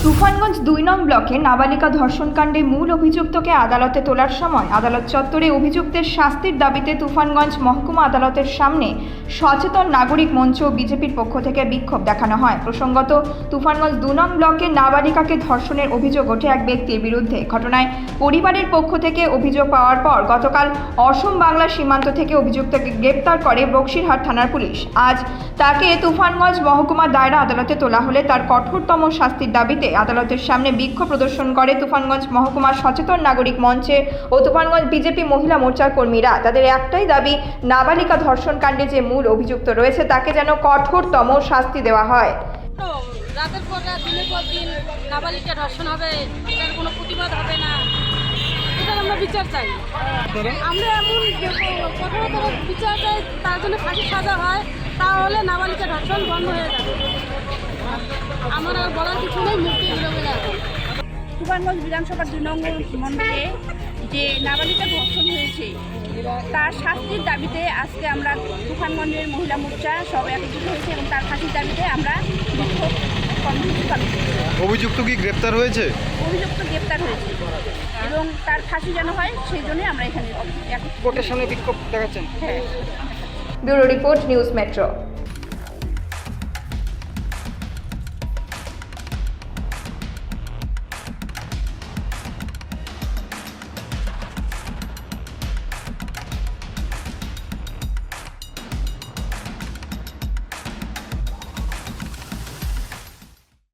ব্লকে নাবালিকা ধর্ষণকাণ্ডে মূল অভিযুক্তকে আদালতে তোলার সময় আদালত চত্বরে অভিযুক্তের শাস্তির দাবিতে তুফানগঞ্জ মহকুমা আদালতের সামনে সচেতন নাগরিক মঞ্চ ও বিজেপির পক্ষ থেকে বিক্ষোভ দেখানো হয়। প্রসঙ্গত, তুফানগঞ্জ দু নং ব্লকে নাবালিকাকে ধর্ষণের অভিযোগ ওঠে এক ব্যক্তির বিরুদ্ধে। ঘটনায় পরিবারের পক্ষ থেকে অভিযোগ পাওয়ার পর গতকাল অসম বাংলা সীমান্ত থেকে অভিযুক্তকে গ্রেপ্তার করে বক্সিরহাট থানার পুলিশ। আজ তাকে তুফানগঞ্জ মহকুমা দায়রা আদালতে তোলা হলে তার কঠোরতম শাস্তির দাবিতে আদালতের সামনে বিক্ষোভ প্রদর্শন করে তুফানগঞ্জ মহকুমার সচেতন নাগরিক মঞ্চে ও তুফানগঞ্জ বিজেপি মহিলা মোর্চার কর্মীরা। তাদের একটাই দাবি নাবালিকা ধর্ষণ কাণ্ডে যে মূল অভিযুক্ত রয়েছে তাকে যেন কঠোরতম শাস্তি দেওয়া হয়। তো রাতের পর রাত দিনের পর দিন নাবালিকা ধর্ষণ হবে এটার কোনো প্রতিবাদ হবে না। এটার আমরা বিচার চাই। আমরা এমন কঠোরতর বিচার চাই তার জন্য ফাঁসি সাজা হয় তাহলে নাবালিকা ধর্ষণ বন্ধ হয়ে যাবে। আমার আর বলার কিছু নেই মুক্তি এখন বিধানসভার দুই নম্বর মন্ডলে যে নাবালিকা ধর্ষণ হয়েছে তার শাস্তির দাবিতে আজকে আমরা তুফানগঞ্জের মহিলা মোর্চা সব একত্রিত হয়েছে এবং তার ফাঁসির দাবিতে আমরা বিক্ষোভ অভিযুক্ত কি গ্রেপ্তার হয়েছে? অভিযুক্ত গ্রেপ্তার হয়েছে এবং তার ফাঁসি যেন হয় সেই জন্যই আমরা এখানে কোর্টের সামনে বিক্ষোভ দেখাচ্ছেন। হ্যাঁ। Bureau report news metro.